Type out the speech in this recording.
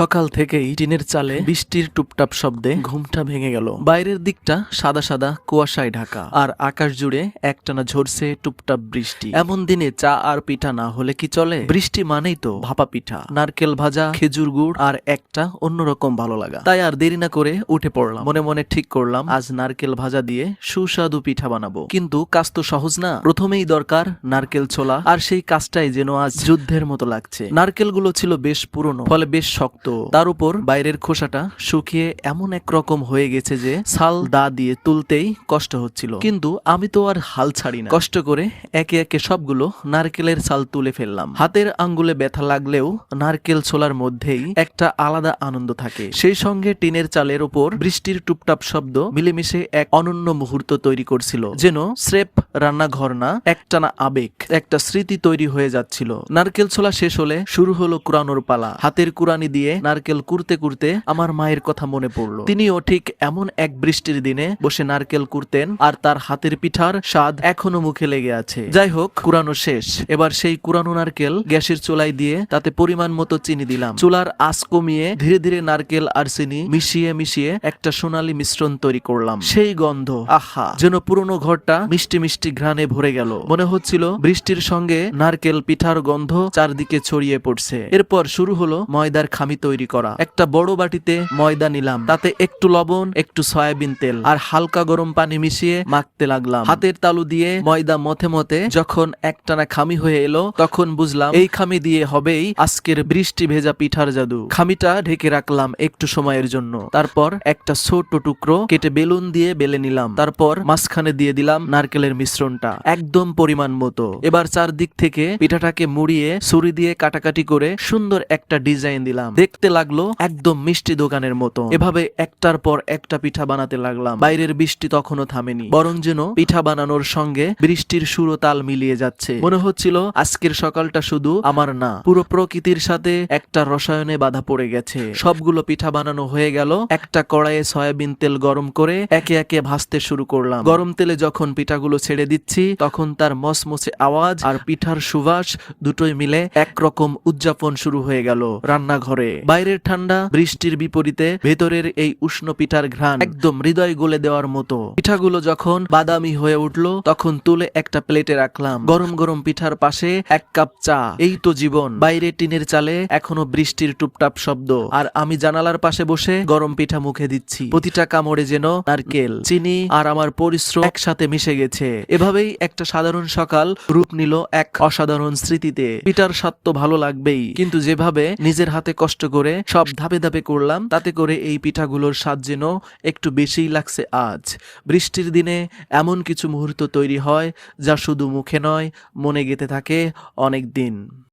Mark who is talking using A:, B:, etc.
A: সকাল থেকেই টিনের চালে বৃষ্টির টুপটাপ শব্দে ঘুমটা ভেঙে গেল। বাইরের দিকটা সাদা সাদা কুয়াশায় ঢাকা, আর আকাশ জুড়ে একটানা ঝরছে টুপটাপ বৃষ্টি। এমন দিনে চা আর পিঠা না হলে কি চলে? বৃষ্টি মানেই তো ভাপা পিঠা, নারকেল ভাজা, খেজুর গুড়, আর একটা অন্যরকম ভালো লাগা। তাই আর দেরি না করে উঠে পড়লাম। মনে মনে ঠিক করলাম, আজ নারকেল ভাজা দিয়ে সুস্বাদু পিঠা বানাবো। কিন্তু কাজ তো সহজ না। প্রথমেই দরকার নারকেল ছোলা, আর সেই কাজটাই যেন আজ যুদ্ধের মতো লাগছে। নারকেলগুলো ছিল বেশ পুরনো, ফলে বেশ শক্ত। তার উপর বাইরের খোসাটা শুকিয়ে এমন এক রকম হয়ে গেছে যে ছাল দা দিয়ে তুলতেই কষ্ট হচ্ছিল। কিন্তু আমি তো আর হাল ছাড়ি না। কষ্ট করে একে একে সবগুলো নারকেলের ছাল তুলে ফেললাম। হাতের আঙ্গুলে ব্যথা লাগলেও নারকেল ছোলার মধ্যেই একটা আলাদা আনন্দ থাকে। সেই সঙ্গে টিনের চালের ওপর বৃষ্টির টুপটাপ শব্দ মিলেমিশে এক অনন্য মুহূর্ত তৈরি করছিল। যেন স্রেপ রান্নাঘর না, একটানা আবেগ, একটা স্মৃতি তৈরি হয়ে যাচ্ছিল। নারকেল ছোলা শেষ হলে শুরু হলো কুরানোর পালা। হাতের কুরানি দিয়ে নারকেল কুরতে কুরতে আমার মায়ের কথা মনে পড়ল। তিনিও ঠিক এমন এক বৃষ্টির দিনে বসে নারকেল কুরতেন আর তার হাতের পিঠার স্বাদ এখনও মুখে লেগে আছে। যাই হোক কুরানো শেষ। এবার সেই কুরানো নারকেল গ্যাসের চুলায় দিয়ে তাতে পরিমাণ মতো চিনি দিলাম। চুলার আঁচ কমিয়ে ধীরে ধীরে নারকেল আর চিনি মিশিয়ে মিশিয়ে একটা সোনালী মিশ্রণ তৈরি করলাম। সেই গন্ধ, আহা, যেন পুরনো ঘরটা মিষ্টি মিষ্টি ঘ্রাণে ভরে গেল। মনে হচ্ছিল বৃষ্টির সঙ্গে নারকেল পিঠার গন্ধ চারদিকে ছড়িয়ে পড়ছে। এরপর শুরু হলো ময়দার খামি তৈরি করা। একটা বড় বাটিতে ময়দা নিলাম। তাতে একটু লবণ, একটু সয়াবিন তেল আর হালকা গরম পানি মিশিয়ে মাখতে লাগলাম। হাতের তালু দিয়ে ময়দা মথে মথে যখন একটানা খামি হয়ে এলো, তখন বুঝলাম এই খামি দিয়ে হবেই আজকের বৃষ্টি ভেজা পিঠার জাদু। খামিটা ঢেকে রাখলাম একটু সময়ের জন্য। তারপর একটা ছোট টুকরো কেটে বেলুন দিয়ে বেলে নিলাম। তারপর মাঝখানে দিয়ে দিলাম নারকেলের মিশ্রণটা, একদম পরিমাণ মতো। এবার চারদিক থেকে পিঠাটাকে মুড়িয়ে, ছুরি দিয়ে কাটাকাটি করে সুন্দর একটা ডিজাইন দিলাম। দেখতে লাগল একদম মিষ্টি দোকানের মতো। এভাবে একটার পর একটা পিঠা বানাতে লাগলাম। বাইরের বৃষ্টি তখনও থামেনি। বরং যেন পিঠা বানানোর সঙ্গে বৃষ্টির সুর তাল মিলিয়ে যাচ্ছে। মনে হচ্ছিল আজকের সকালটা শুধু আমার না, পুরো প্রকৃতির সাথে একটা রসায়নে বাধা পড়ে গেছে। সবগুলো পিঠা বানানো হয়ে গেল। একটা কড়াইয়ে সয়াবিন তেল গরম করে একে একে ভাজতে শুরু করলাম। গরম তেলে যখন পিঠাগুলো ছেড়ে দিচ্ছি, তখন তার মসমসে আওয়াজ আর পিঠার সুবাস দুটোই মিলে একরকম উদযাপন শুরু হয়ে গেল রান্নাঘরে। বাইরের ঠান্ডা, বৃষ্টির বিপরীতে ভেতরের এই উষ্ণ পিঠার ঘ্রাণ একদম হৃদয় গলে দেওয়ার মতো। পিঠাগুলো যখন বাদামি হয়ে উঠল, তখন তুলে একটা প্লেটে রাখলাম। গরম গরম পিঠার পাশে এক কাপ চা। এই তো জীবন। বাইরে টিনের চালে এখনও বৃষ্টির টুপটাপ শব্দ। আর আমি জানালার পাশে বসে গরম পিঠা মুখে দিচ্ছি। প্রতিটা কামড়ে যেন নারকেল, চিনি আর আমার পরিশ্রম একসাথে মিশে গেছে। এভাবেই একটা সাধারণ সকাল রূপ নিল এক অসাধারণ স্মৃতিতে। পিঠার স্বাদ তো ভালো লাগবেই। কিন্তু যেভাবে নিজের হাতে কষ্ট করে সব ধাপে ধাপে করলাম, তাতে করে এই পিঠাগুলোর স্বাদ যেন একটু বেশিই লাগছে আজ। বৃষ্টির দিনে এমন কিছু মুহূর্ত তৈরি হয় যা শুধু মুখে নয়, মনে গেতে থাকে অনেক দিন।